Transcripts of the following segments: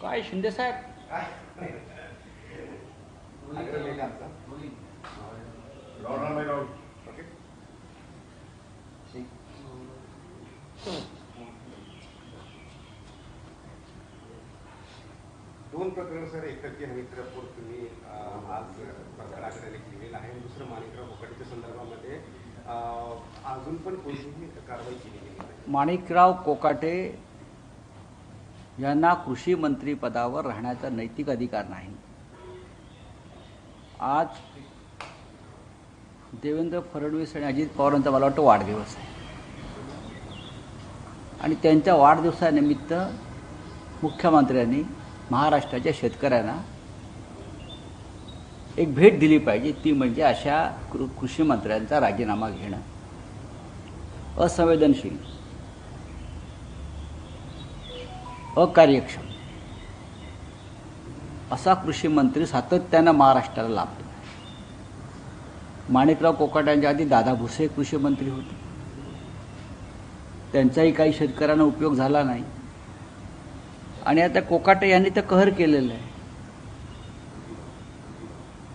काय शिंदे साहेब आग्रह केला आमचा. ओके. दोन प्रकरण सर एकटक्के हमीत्रपूर तुम्ही आज प्रकरणाकडे लिहिलेलं आहे दुसरं माणिकराव कोकाटीच्या संदर्भामध्ये अजून पण कोणतीही कारवाई केली गेली नाही. माणिकराव कोकाटे यांना कृषी मंत्री पदावर राहण्याचा नैतिक अधिकार नाही. आज देवेंद्र फडणवीस आणि अजित पवारांचा मला वाटतं वाढदिवस आहे. आणि त्यांच्या वाढदिवसानिमित्त मुख्यमंत्र्यांनी महाराष्ट्राच्या शेतकऱ्यांना एक भेट दिली पाहिजे. ती म्हणजे अशा कृ कृषी मंत्र्यांचा राजीनामा घेणं. असंवेदनशील. अकार्यक्षम. असा कृषी मंत्री सातत्यानं महाराष्ट्राला लाभतो. माणिकराव कोकाट्यांच्या आधी दादा भुसे कृषी मंत्री होते. त्यांचाही काही शेतकऱ्यांना उपयोग झाला नाही. आणि आता कोकाटे यांनी तर कहर केलेलं आहे.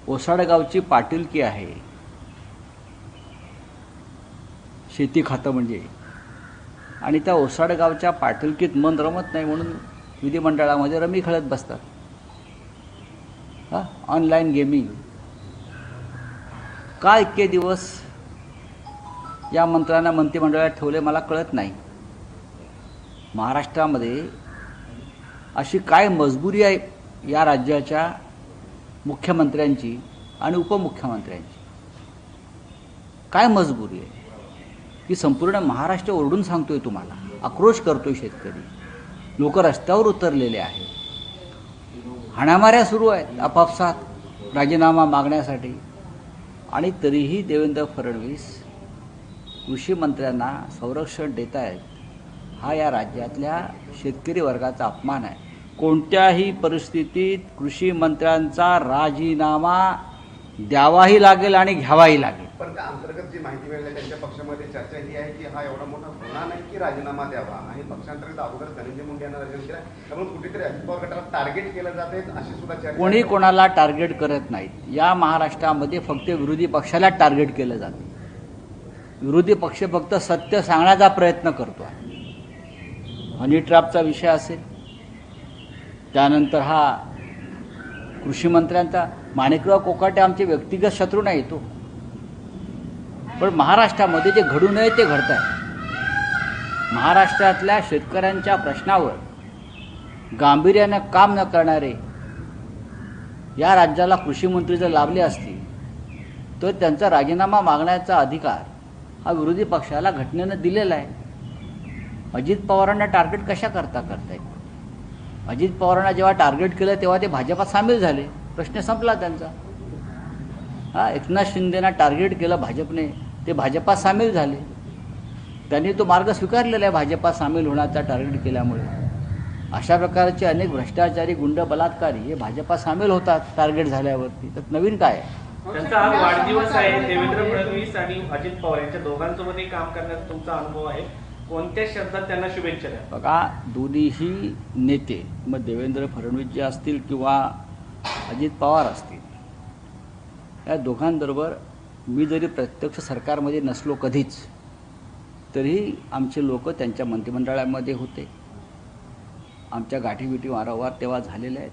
ओसाडगावची पाटीलकी आहे. शेती खातं म्हणजे. आणि त्या ओसाडगावच्या पाटीलकीत मन रमत नाही म्हणून विधिमंडळामध्ये रमी खेळत बसतात. हां? ऑनलाईन गेमिंग का इतके दिवस या मंत्र्यांना मंत्रिमंडळात ठेवले मला कळत नाही. महाराष्ट्रामध्ये अशी काय मजबुरी आहे या राज्याच्या मुख्यमंत्र्यांची आणि उपमुख्यमंत्र्यांची? काय मजबुरी आहे? की संपूर्ण महाराष्ट्र ओरडून सांगतोय तुम्हाला. आक्रोश करतोय शेतकरी. लोक रस्त्यावर उतरलेले आहेत. हाणामाऱ्या सुरू आहेत आपापसात राजीनामा मागण्यासाठी. आणि तरीही देवेंद्र फडणवीस कृषी मंत्र्यांना संरक्षण देत आहेत हा या राज्यातल्या शेतकरी वर्गाचा अपमान आहे. कोणत्याही परिस्थितीत कृषी मंत्र्यांचा राजीनामा द्यावाही लागेल आणि घ्यावाही लागेल. पण त्या अंतर्गत जी माहिती मिळाली त्यांच्या पक्षामध्ये चर्चा ही आहे की हा एवढा मोठा गुन्हा नाही की राजीनामा द्यावा. आणि पक्षांतर्गत अगोदर धनंजय मुंडे यांना राजीनामा केला. त्यामुळे कुठेतरी अजित पवार गटाला टार्गेट केलं जात आहे अशी सुद्धा चर्चा कोणी. कोणाला टार्गेट करत नाहीत. या महाराष्ट्रामध्ये फक्त विरोधी पक्षाला टार्गेट केलं जातं. विरोधी पक्ष फक्त सत्य सांगण्याचा प्रयत्न करतो आहे हनी ट्रॅपचा विषय असेल त्यानंतर हा कृषी मंत्र्यांचा माणिकराव कोकाटे आमचे व्यक्तिगत शत्रू नाही तो. पण महाराष्ट्रामध्ये जे घडू नये ते घडत आहे. महाराष्ट्रातल्या शेतकऱ्यांच्या प्रश्नावर गांभीर्यानं काम न करणारे या राज्याला कृषीमंत्री जर लाभले असतील तर त्यांचा राजीनामा मागण्याचा अधिकार हा विरोधी पक्षाला घटनेनं दिलेला आहे. अजित पवारांना टार्गेट कशा करता करता येईल अजित पवारांना जेव्हा टार्गेट केलं तेव्हा ते भाजपात सामील झाले. प्रश्न संपला त्यांचा. हा एकनाथ शिंदेना टार्गेट केलं भाजपने. ते भाजपात सामील झाले. त्यांनी तो मार्ग स्वीकारलेला आहे भाजपात सामील होण्याचा टार्गेट केल्यामुळे. अशा प्रकारचे अनेक भ्रष्टाचारी गुंड बलात्कारी हे भाजपात सामील होतात टार्गेट झाल्यावरती. तर नवीन काय त्यांचा आज वाढदिवस आहे. देवेंद्र फडणवीस आणि अजित पवार यांच्या दोघांसोबतही काम करण्याचा तुमचा अनुभव आहे. कोणत्या शब्दात त्यांना शुभेच्छा द्या? बघा दोन्हीही नेते मग देवेंद्र फडणवीस जे असतील किंवा अजित पवार असतील या दोघांबरोबर मी जरी प्रत्यक्ष सरकारमध्ये नसलो कधीच तरीही आमचे लोक त्यांच्या मंत्रिमंडळामध्ये होते. आमच्या गाठीबिटी वारंवार तेव्हा झालेल्या आहेत.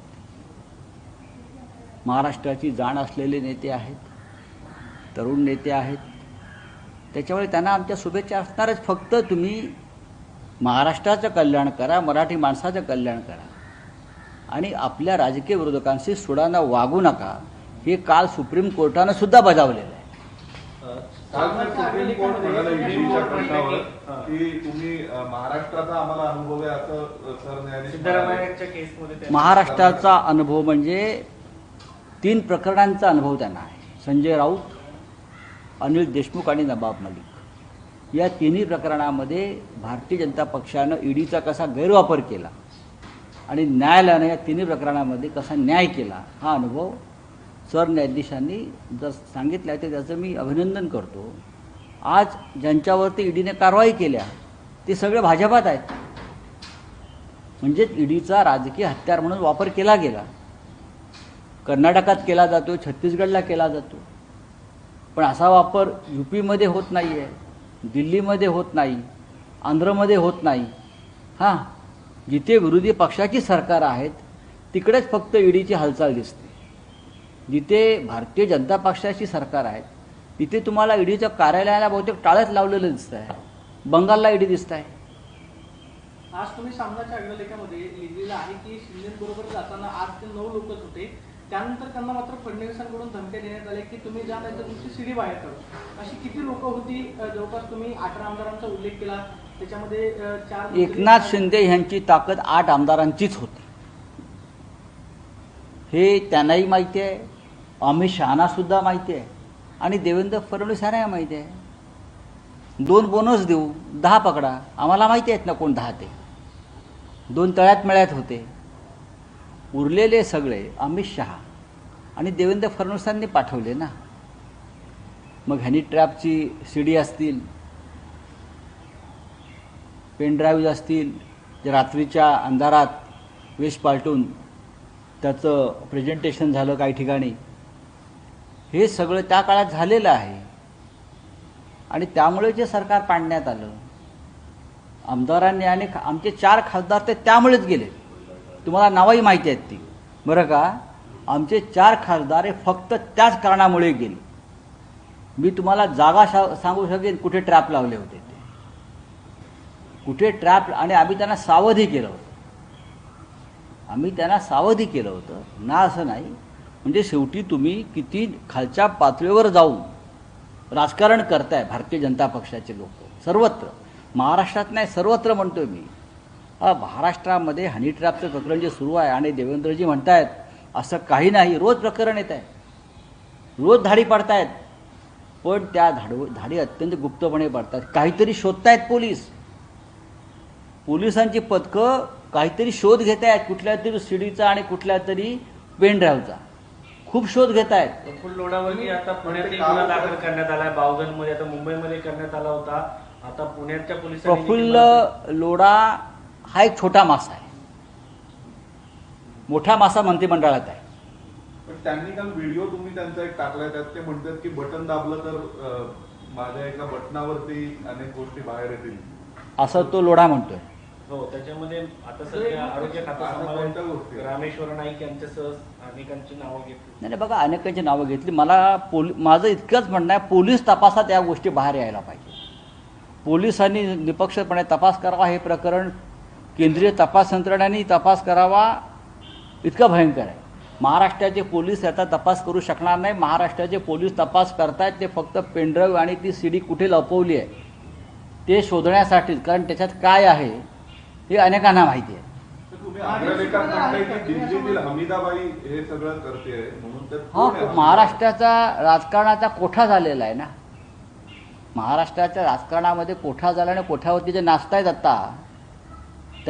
महाराष्ट्राची जाण असलेले नेते आहेत. तरुण नेते आहेत. त्याच्यामुळे त्यांना आमच्या शुभेच्छा असणारच फक्त तुम्ही महाराष्ट्राचं कल्याण करा मराठी माणसाचं कल्याण करा आणि आपल्या राजकीय विरोधकांशी सुडानं वागू नका हे काल सुप्रीम कोर्टानं सुद्धा बजावलेलं आहे काल सुप्रीम कोर्ट म्हणाले ईडीच्या प्रश्नावर हा. की तुम्ही अ, महाराष्ट्राचा आम्हाला अनुभव आहे असं अ, सरन्यायाधीश म्हणाले. सिद्धरामय्यांच्या केसमध्ये त्यांनी- महाराष्ट्राचा अनुभव म्हणजे तीन प्रकरणांचा अनुभव त्यांना आहे संजय राऊत अनिल देशमुख आणि नबाब मलिक. या तिन्ही प्रकरणामध्ये भारतीय जनता पक्षानं ईडीचा कसा गैरवापर केला आणि न्यायालयानं या तिन्ही प्रकरणामध्ये कसा न्याय केला हा अनुभव सरन्यायाधीशांनी जर सांगितलं आहे तर त्याचं मी अभिनंदन करतो. आज ज्यांच्यावरती ईडीने कारवाई केल्या ते सगळे भाजपात आहेत. म्हणजेच ईडीचा राजकीय हत्यार म्हणून वापर केला गेला. कर्नाटकात केला जातो छत्तीसगडला केला जातो. पण असा वापर यू पीमध्ये होत नाही आहे दिल्लीमध्ये होत नाही आंध्रमध्ये होत नाही. हां जिथे विरोधी पक्षाची सरकार आहेत तिकडेच फक्त ईडीची हालचाल दिसते. जिथे भारतीय जनता पक्षाची सरकार आहे तिथे तुम्हाला ईडीच्या कार्यालयाला बहुतेक टाळ्यात लावलेलं दिसत आहे बंगालला ईडी दिसत आहे आज तुम्ही सामनाच्या अग्रलेखामध्ये लिहिलेलं आहे की शिंदेबरोबर जाताना आठ ते नऊ लोकच होते. त्यानंतर त्यांना मात्र फडणवीसांकडून धमक्या देण्यात आल्या की तुम्ही जा नाही तर तुमची सीडी बाहेर करू अशी किती लोक होती जवळपास तुम्ही अठरा आमदारांचा उल्लेख केला त्याच्यामध्ये चार एकनाथ शिंदे यांची ताकद आठ आमदारांचीच होती. हे त्यांनाही माहिती आहे अमित शहाना सुद्धा माहिती आहे आणि देवेंद्र फडणवीस यांनाही माहिती आहे. दोन बोनस देऊ दहा पकडा आम्हाला माहिती आहेत ना कोण दहा ते. दोन तळ्यात मेळ्यात होते. उरलेले सगळे अमित शहा आणि देवेंद्र फडणवीसांनी पाठवले ना? मग हॅनी ट्रॅपची सीडी असतील पेन ड्राईव्ह असतील जे रात्रीच्या अंधारात वेश पालटून त्याचं प्रेझेंटेशन झालं काही ठिकाणी हे सगळं त्या काळात झालेलं आहे. आणि त्यामुळे जे सरकार पाडण्यात आलं आमदारांनी आणि खा- आमचे चार खासदार ते त्यामुळेच गेले तुम्हाला नावही माहिती आहेत ती. बरं का? आमचे चार खासदार हे फक्त त्याच कारणामुळे गेले. मी तुम्हाला जागा शा- सांगू शकेन कुठे ट्रॅप लावले होते ते. कुठे ट्रॅप आणि आम्ही त्यांना सावधी केलं होतं. आम्ही त्यांना सावधी केलं होतं. ना असं नाही. म्हणजे शेवटी तुम्ही किती खालच्या पातळीवर जाऊन राजकारण करताय भारतीय जनता पक्षाचे लोक. सर्वत्र. महाराष्ट्रात नाही सर्वत्र म्हणतोय मी. महाराष्ट्रामध्ये हनी ट्रॅपचं प्रकरण जे सुरू आहे आणि देवेंद्रजी म्हणतायत असं काही नाही. रोज प्रकरण येत आहे. रोज धाडी पडतायत. पण त्या धाड धाडी अत्यंत गुप्तपणे पडतात. काहीतरी शोधतायत पोलीस. पोलिसांची पथकं काहीतरी शोध घेत आहेत कुठल्या तरी सीडीचा आणि कुठल्या तरी पेन ड्राईव्हचा खूप शोध घेत आहेत. प्रफुल्ल लोढावरती आता पुण्यात एक गुन्हा दाखल करण्यात बावधनमध्ये आता मुंबईमध्ये करण्यात आला होता. आता पुण्याच्या प्रफुल्ल लोढा हा एक छोटा मासा आहे. मोठा मासा मंत्रिमंडळात आहे. पण त्यांनी काल व्हिडिओ तुम्ही त्यांचा एक टाकलाय त्यात ते म्हणतात की बटन दाबलं तर माझ्या एका बटनावरती अनेक गोष्टी बाहेर येतील. असं तो लोढा म्हणतोय. हो त्याच्यामध्ये आता सध्या आरोग्य? रामेश्वर नाईक यांच्यासह अनेकांची नावं घेतली. नाही नाही, बघा अनेकांची नावं घेतली. मला पोली माझं इतकंच म्हणणं आहे पोलीस तपासात या गोष्टी बाहेर यायला पाहिजे. पोलिसांनी निपक्षपणे तपास करावा हे प्रकरण केंद्रीय तपास यंत्रणांनी तपास करावा इतकं भयंकर आहे. महाराष्ट्राचे पोलीस याचा तपास करू शकणार नाही. महाराष्ट्राचे पोलीस तपास करतायत ते फक्त पेनड्राईव्ह आणि ती सी डी कुठे लपवली आहे ते शोधण्यासाठी कारण त्याच्यात काय आहे हे अनेकांना माहिती आहे. हा महाराष्ट्राचा राजकारणाचा कोठा झालेला आहे ना? महाराष्ट्राच्या राजकारणामध्ये कोठा झाला आणि कोठ्यावरती जे नाचतायत आता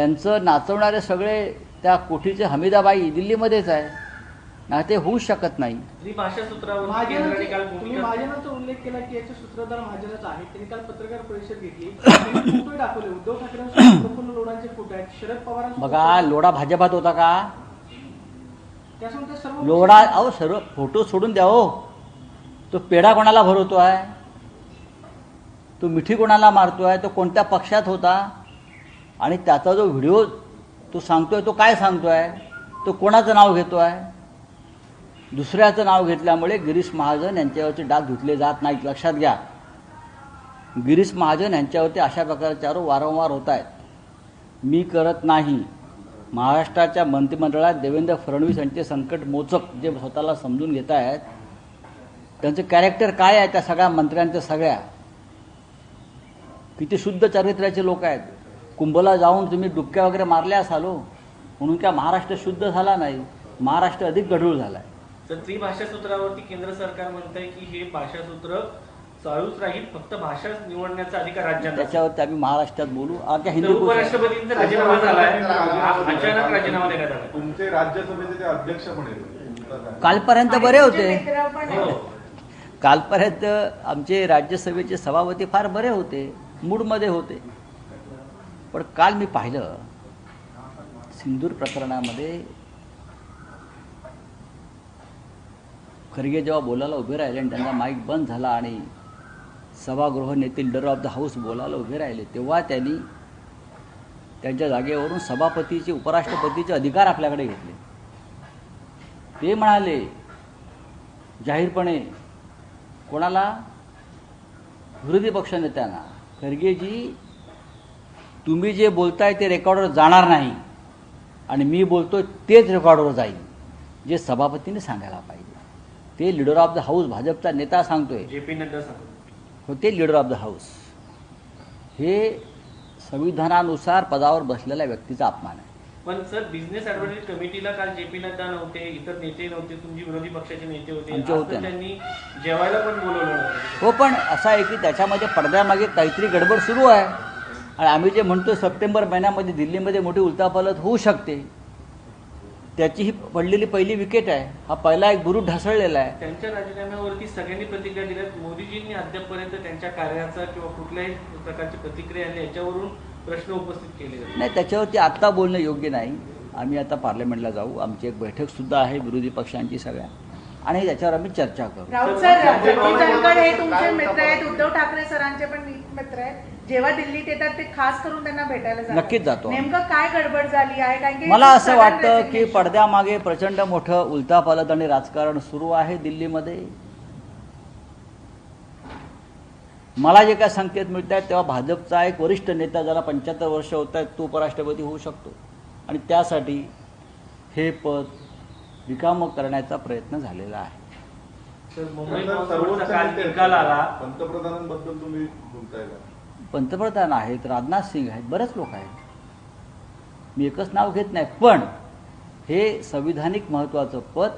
त्यांचं नाचवणारे सगळे त्या कोठीचे हमीदाबाई दिल्लीमध्येच आहे. ना ते होऊच शकत नाही. त्रिभाषा सूत्रावर केंद्राने काल महाजनांचा- तुम्ही भूमिका महाजनांचा उल्लेख केला की याचे सूत्रधार महाजनच आहे. त्यांनी काल पत्रकार परिषद घेतली. त्यांनी फोटो दाखवले. उद्धव ठाकरेंसोबत प्रफुल्ल लोढांचे फोटो आहेत. शरद पवारांसोबत बघा लोढा भाजपात होता का? त्यासोबत ते सर्व लोढा अहो सर्व फोटो सोडून द्या हो. तो पेढा कोणाला भरवतो आहे तो मिठी कोणाला मारतो आहे तो कोणत्या पक्षात होता? आणि त्याचा जो व्हिडिओ तो सांगतोय तो काय सांगतोय? तो कोणाचं नाव घेतो आहे दुसऱ्याचं नाव घेतल्यामुळे गिरीश महाजन यांच्यावरती डाग धुतले जात नाहीत. लक्षात घ्या. गिरीश महाजन यांच्यावरती अशा प्रकारचे आरोप वारंवार होत आहेत मी करत नाही. महाराष्ट्राच्या मंत्रिमंडळात देवेंद्र फडणवीस यांचे संकट मोचक जे स्वतःला समजून घेत आहेत त्यांचं कॅरेक्टर काय आहे त्या सगळ्या मंत्र्यांच्या सगळ्या? किती शुद्ध चारित्र्याचे लोक आहेत. कुंभला जाऊन तुम्ही डुबक्या वगैरे मारल्या असाल हो. म्हणून काय महाराष्ट्र शुद्ध झाला नाही? महाराष्ट्र अधिक गढूळ झाला आहे तर त्रिभाषा सूत्रावरती केंद्र सरकार म्हणत आहे की हे भाषासूत्र चालूच राहील फक्त भाषा निवडण्याचा अधिकार राज्यांना. असेल. त्याच्यावरती आम्ही महाराष्ट्रात बोलू. आता हिंदी. उपराष्ट्रपतींचा राजीनामा झालाय. अचानक राजीनामा देण्यात आला तुमचे राज्यसभेचे ते अध्यक्ष पण? कालपर्यंत बरे होते. हो. कालपर्यंत आमचे राज्यसभेचे सभापती फार बरे होते. मूडमध्ये होते. पण काल मी पाहिलं सिंदूर प्रकरणामध्ये खरगे जेव्हा बोलायला उभे राहिले आणि त्यांचा माईक बंद झाला आणि सभागृह नेते लिडर ऑफ द हाऊस बोलायला उभे राहिले तेव्हा त्यांनी त्यांच्या जागेवरून सभापतीचे उपराष्ट्रपतीचे अधिकार आपल्याकडे घेतले. ते म्हणाले जाहीरपणे कोणाला? विरोधी पक्षनेत्यांना. खरगेजी तुम्ही जे बोलताय ते रेकॉर्डवर जाणार नाही. आणि मी बोलतोय तेच रेकॉर्डवर जाईल जे सभापतीने सांगायला पाहिजे. ते लीडर ऑफ द हाऊस भाजपचा नेता सांगतोय. जे पी नड्डा सांगतो. होते लीडर ऑफ द हाऊस हे संविधानानुसार पदावर बसलेल्या व्यक्तीचा अपमान आहे. पण सर बिझनेस ऍडव्हायझरी कमिटीला काल जे पी नड्डा नव्हते इतर नेते नव्हते तुमचे विरोधी पक्षाचे नेते होते होते. त्यांनी जेवायला पण बोलवलं हो पण असं आहे की त्याच्यामध्ये पडद्यामागे काहीतरी गडबड सुरू आहे. आणि आम्ही जे म्हणतो सप्टेंबर महिन्यामध्ये दिल्लीमध्ये मोठी उलथापालथ होऊ शकते. त्याची ही पडलेली पहिली विकेट आहे. हा पहिला एक गुरु ढासळलेला आहे. त्यांच्या राजीनाम्यावरती सगळ्यांनी प्रतिक्रिया दिल्यात मोदीजींनी अद्यापपर्यंत त्यांच्या कार्याचा किंवा कुठल्याही प्रकारची प्रतिक्रिया आली याच्यावरून प्रश्न उपस्थित केले नाही त्याच्यावरती आत्ता बोलणं योग्य नाही. आम्ही आता पार्लमेंटला जाऊ. आमची एक बैठक सुद्धा आहे विरोधी पक्षांची सगळ्या. आणि त्याच्यावर आम्ही चर्चा करू. हे तुमचे मित्र आहेत. उद्धव ठाकरे सरांचे पण मित्र आहेत. जेव्हा दिल्लीत येतात ते खास करून त्यांना भेटायला जातात. नक्कीच जातो. नेमकं काय गडबड झाली आहे कारण की मला असं वाटतं की resignation. पडद्यामागे प्रचंड मोठं उलथापालथ आणि राजकारण सुरू आहे दिल्लीमध्ये मला जे काय संकेत मिळत आहेत तेव्हा भाजपचा एक वरिष्ठ नेता ज्याला पंच्याहत्तर वर्ष होत आहेत तो उपराष्ट्रपती होऊ शकतो आणि त्यासाठी हे पद रिकामं करण्याचा प्रयत्न झालेला आहे तर मुंबई तर मॉन्सूनचा सर्वोच्च काल निकाल आला पंतप्रधानांबद्दल तुम्ही बोलताय का पंतप्रधान आहेत राजनाथ सिंग आहेत बरेच लोक आहेत. मी एकच नाव घेत नाही पण हे संविधानिक महत्त्वाचं पद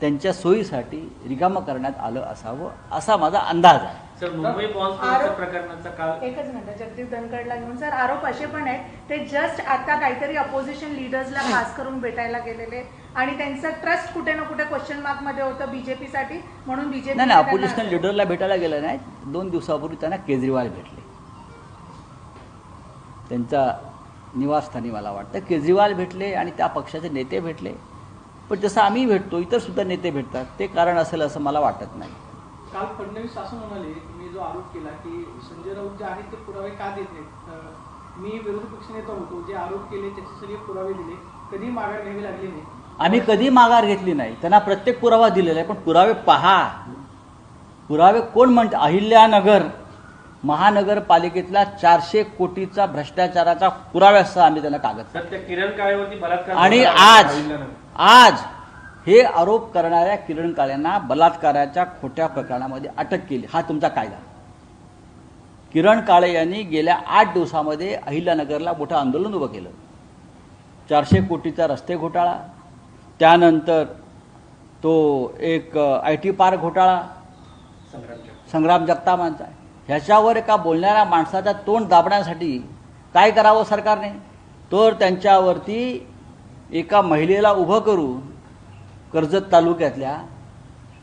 त्यांच्या सोयीसाठी रिकामं करण्यात आलं असावं असा माझा अंदाज आहे. सर मुंबई प्रकरणाचा काल एकच मिनिट जगदीप धनखडला घेऊन. सर आरोप असे पण आहेत ते जस्ट आता काहीतरी अपोजिशन लिडर्सला खास करून भेटायला गेलेले आणि त्यांचं ट्रस्ट कुठे ना कुठे क्वेश्चन मार्कमध्ये होतं बीजेपीसाठी म्हणून बीजेपी नाही नाही अपोजिशनल लिडरला भेटायला गेलं नाही. दोन दिवसापूर्वी त्यांना केजरीवाल भेटले. त्यांच्या निवासस्थानी मला वाटतं. केजरीवाल भेटले आणि त्या पक्षाचे नेते भेटले. पण जसं आम्ही भेटतो इतर सुद्धा नेते भेटतात. ते कारण असेल असं मला वाटत नाही. काल फडणवीस असं म्हणाले मी जो आरोप केला की संजय राऊत जे आहेत ते पुरावे का देत नाहीत? मी विरोधी पक्षनेता होतो. जे आरोप केले त्याचे सगळे पुरावे दिले. कधी माघार घ्यावी लागली नाही. आम्ही कधी माघार घेतली नाही. त्यांना प्रत्येक पुरावा दिलेला आहे. पण पुरावे पहा. पुरावे कोण म्हणते अहिल्यानगर महानगरपालिकेतला चारशे कोटीचा भ्रष्टाचाराचा पुराव्यासह आम्ही त्यांना कागद किरण काळेवरती बलात्कार आणि. आज. आज हे आरोप करणाऱ्या किरण काळेंना बलात्काराच्या खोट्या प्रकरणामध्ये अटक केली. हा तुमचा कायदा. किरण काळे यांनी गेल्या आठ दिवसामध्ये अहिल्यानगरला मोठं आंदोलन उभं केलं. चारशे कोटीचा रस्ते घोटाळा त्यानंतर तो एक आय टी पार्क घोटाळा संग्राम जगतापांचा ह्याच्यावर एका बोलणाऱ्या माणसाचा तोंड दाबण्यासाठी काय करावं सरकारने? तर त्यांच्यावरती एका महिलेला उभं करून कर्जत तालुक्यातल्या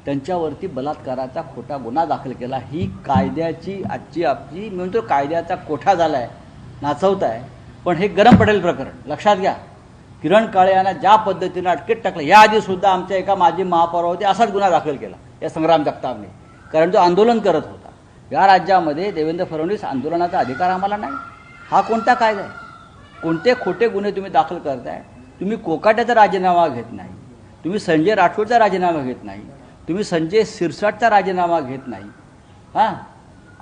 त्यांच्यावरती बलात्काराचा खोटा गुन्हा दाखल केला. ही कायद्याची आजची आपली म्हणतो कायद्याचा कोठा झाला आहे नाचवत आहे पण हे गरम पडेल प्रकरण. लक्षात घ्या. किरण काळे यांना ज्या पद्धतीनं अटकेत टाकलं याआधी सुद्धा आमच्या एका माजी महापौरावरती असाच गुन्हा दाखल केला या संग्राम जगतापने. कारण तो आंदोलन करत होता. या राज्यामध्ये देवेंद्र फडणवीस आंदोलनाचा अधिकार आम्हाला नाही. हा कोणता कायदा आहे? कोणते खोटे गुन्हे तुम्ही दाखल करताय? तुम्ही कोकाट्याचा राजीनामा घेत नाही. तुम्ही संजय राठोडचा राजीनामा घेत नाही. तुम्ही संजय सिरसाटचा राजीनामा घेत नाही. हां?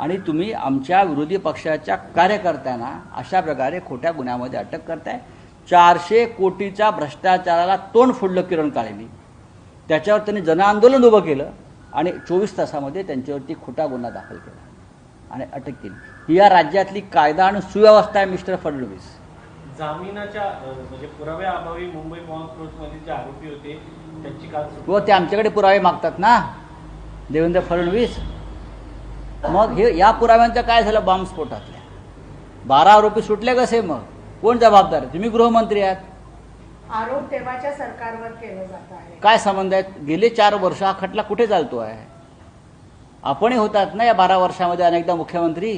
आणि तुम्ही आमच्या विरोधी पक्षाच्या कार्यकर्त्यांना अशा प्रकारे खोट्या गुन्ह्यामध्ये अटक करताय. चारशे कोटीच्या भ्रष्टाचाराला तोंड फोडलं किरण काळेंनी. त्याच्यावर त्यांनी जनआंदोलन उभं केलं आणि चोवीस तासामध्ये त्यांच्यावरती खोटा गुन्हा दाखल केला आणि अटक केली. ही या राज्यातली कायदा आणि सुव्यवस्था आहे मिस्टर फडणवीस. जामिनाच्या म्हणजे पुराव्याअभावी मुंबई मध्ये जे आरोपी होते त्यांची काल व ते आमच्याकडे पुरावे मागतात ना? देवेंद्र फडणवीस? मग हे या पुराव्यांचं काय झालं? बॉम्बस्फोटातल्या. बारा आरोपी सुटले कसे मग? कोण जबाबदार? आहे तुम्ही गृहमंत्री आहात. आरोप तेव्हाच्या सरकारवर केलं जात आहे काय संबंध आहेत? गेले चार वर्ष हा खटला कुठे चालतो आहे? आपणही होतात ना या बारा वर्षामध्ये अनेकदा मुख्यमंत्री?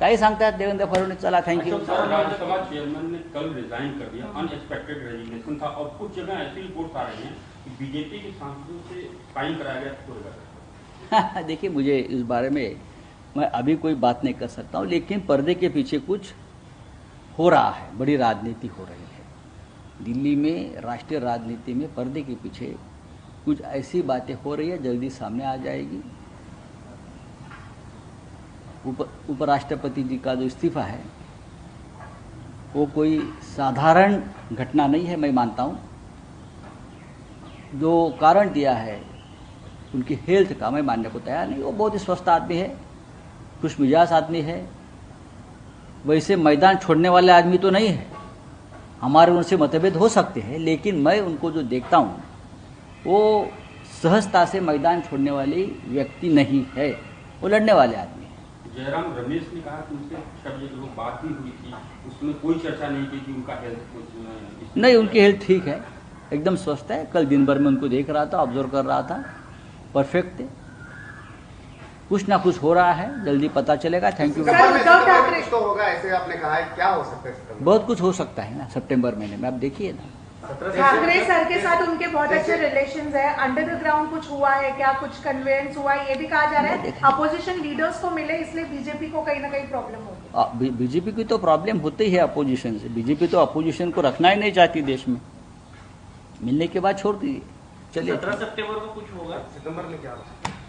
काही सांगतात देवेंद्र फडणवीस? चला thank you Ashok sir Rajya Sabha chairman ने कल रिजाइन कर दिया. अनएक्सपेक्टेड रेजिग्नेशन था. और कुछ जगह ऐसी रिपोर्ट्स आ रही हैं कि बीजेपी के सांसदों से साइन कराया गया पूरे देखिए मुझे इस बारे में मैं अभी कोई बात नहीं कर सकता हूँ लेकिन पर्दे के पीछे कुछ हो रहा है, बड़ी राजनीति हो रही है। दिल्ली में, राष्ट्रीय राजनीति में पर्दे के पीछे कुछ ऐसी बातें हो रही है, जल्दी सामने आ जाएगी। उप, उपराष्ट्रपति जी का जो इस्तीफा है, वो कोई साधारण घटना नहीं है, मैं मानता हूँ। जो कारण दिया है, उनकी हेल्थ का मैं मानने को तैयार नहीं, वो बहुत ही स्वस्थ आदमी है खुश मिजाज आदमी है वैसे मैदान छोड़ने वाले आदमी तो नहीं है। हमारे उनसे मतभेद हो सकते हैं लेकिन मैं उनको जो देखता हूँ वो सहजता से मैदान छोड़ने वाली व्यक्ति नहीं है वो लड़ने वाले आदमी है। जयराम रमेश ने कहा कि उनसे लोग बात भी हुई थी उसमें कोई चर्चा नहीं की कि उनका हेल्थ कुछ नहीं उनकी हेल्थ ठीक है एकदम स्वस्थ है। कल दिन भर में उनको देख रहा था ऑब्ज़र्व कर रहा था परफेक्ट थे कुछ ना कुछ हो रहा है जल्दी पता चलेगा। थैंक यू तो होगा ऐसे आपने कहा है क्या हो सकता है बहुत कुछ हो सकता है ना सितंबर महीने में। आप देखिए ना। ठाकरे सर के साथ उनके बहुत अच्छे रिलेशन है। अंडर द ग्राउंड कुछ हुआ है क्या? कुछ कन्वेंस हुआ है? ये भी कहा जा रहा है। अपोजिशन लीडर्स को मिले इसलिए बीजेपी को कहीं ना कहीं प्रॉब्लम होगी बीजेपी की तो प्रॉब्लम होती है अपोजिशन से। बीजेपी तो अपोजिशन को रखना ही नहीं चाहती देश में। मिलने के बाद छोड़ दीजिए। चलिए। सत्रह सितंबर को कुछ होगा। सितंबर में क्या हो सकता है?